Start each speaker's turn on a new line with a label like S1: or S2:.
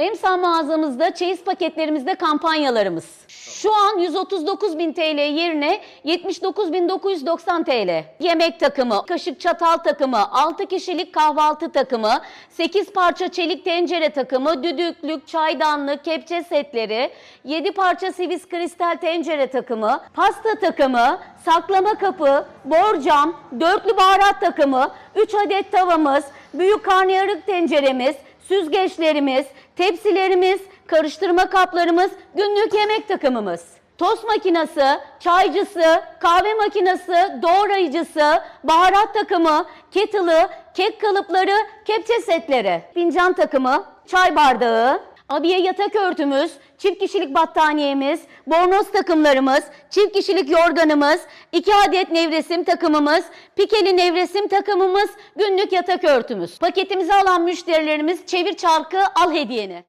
S1: Emsal mağazamızda çeyiz paketlerimizde kampanyalarımız. Şu an 139.000 TL yerine 79.990 TL. Yemek takımı, kaşık çatal takımı, 6 kişilik kahvaltı takımı, 8 parça çelik tencere takımı, düdüklük, çaydanlık, kepçe setleri, 7 parça sivis kristal tencere takımı, pasta takımı, saklama kapı, borcam, dörtlü baharat takımı, 3 adet tavamız, büyük karnıyarık tenceremiz, süzgeçlerimiz, tepsilerimiz, karıştırma kaplarımız, günlük yemek takımımız. Tost makinesi, çaycısı, kahve makinesi, doğrayıcısı, baharat takımı, kettle'ı, kek kalıpları, kepçe setleri, fincan takımı, çay bardağı, abiye yatak örtümüz, çift kişilik battaniyemiz, bornoz takımlarımız, çift kişilik yorganımız, iki adet nevresim takımımız, pikeli nevresim takımımız, günlük yatak örtümüz. Paketimizi alan müşterilerimiz çevir çarkı al hediyeni.